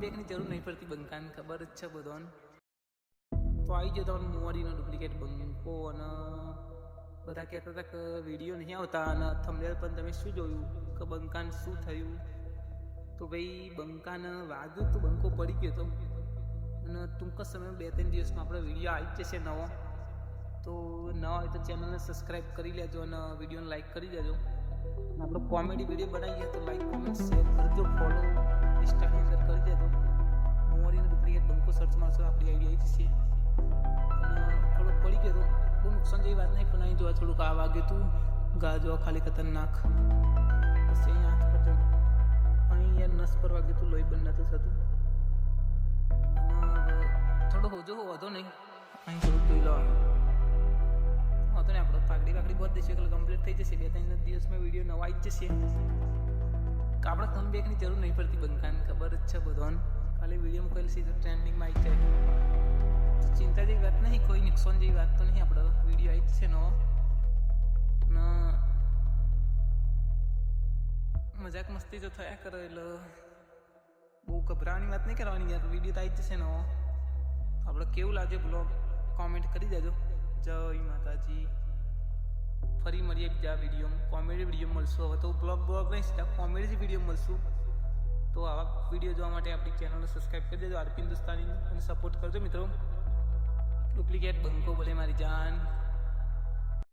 બેકની જરૂર નહીં પડતી બંકાન, ખબર જ છે બધાને. તો આવી ગયો તમને મોવાડીનો ડુપ્લિકેટ બંકો અને બધા કહેતા હતા કે વીડિયો નહીં આવતા અને થંબનેલ પણ તમે શું જોયું? કે બંકાન શું થયું? તો ભાઈ, બંકાને વાગ્યું તો બંકો પડી ગયો હતો અને ટૂંક સમયમાં બે ત્રણ દિવસમાં આપણો વીડિયો આવી જશે નવો. તો નવા હોય તો ચેનલને સબસ્ક્રાઈબ કરી લેજો અને વિડીયોને લાઈક કરી દેજો. અને આપણો કોમેડી વીડિયો બનાવીએ તો લાઈક કોમેન્ટ શેર કરજો ફોલો ઇન્સ્ટાની અંદર કરી દેજો મોરીને ડુપ્લિકેટ બંકો સર્ચ મારશો, આપણી આઈડિયા જ છે. અને થોડુંક પડી ગયો બહુ નુકસાન જેવી વાત નહીં, પણ અહીં જોવા થોડુંક આ વાગ્યું હતું ગા જોવા ખાલી ખતરનાક. પછી અહીં હાથ પર જવું અહીં યાર નસ પર વાગ્યું હતું લોહી બંધ નતું થતું. થોડો હોજો વધો નહીં. અહીં થોડુંક જોઈ લો. પાકડી પાકડી બહુ દેશે એટલે કમ્પ્લીટ થઈ જશે. બે ત્રણ દિવસમાં વીડિયો નવા આવી જશે. આપણે કમબેકની જરૂર નહીં પડતી બંકાને ખબર જ છે બધાને. ખાલી વીડિયો મૂકેલ સીધો ટ્રેન્ડિંગમાં આવી જાય. ચિંતા જેવી વાત નહીં, કોઈ નુકસાન જેવી વાત તો નહીં. આપણો વીડિયો આવી છે નવો. મજાક મસ્તી જો થયા કરો એટલે બહુ ગભરાવાની વાત નહીં કરવાની યાર. વીડિયો તો આવી જશે નવો. આપણે કેવું લાગે? બ્લોગ કોમેન્ટ કરી દેજો. જય માતાજી. ફરી મળીએ બીજા વિડીયોમાં. કોમેડી વીડિયો મળશું. હવે તો બ્લોગ બ્લોગ નહીં સીધા કોમેડી વીડિયો મળશું. તો આવા વીડિયો જોવા માટે આપણી ચેનલને સબસ્ક્રાઈબ કરી દેજો, આરપી હિન્દુસ્તાની અને સપોર્ટ કરજો મિત્રો. ડુપ્લિકેટ બંકો બોલે મારી જાન.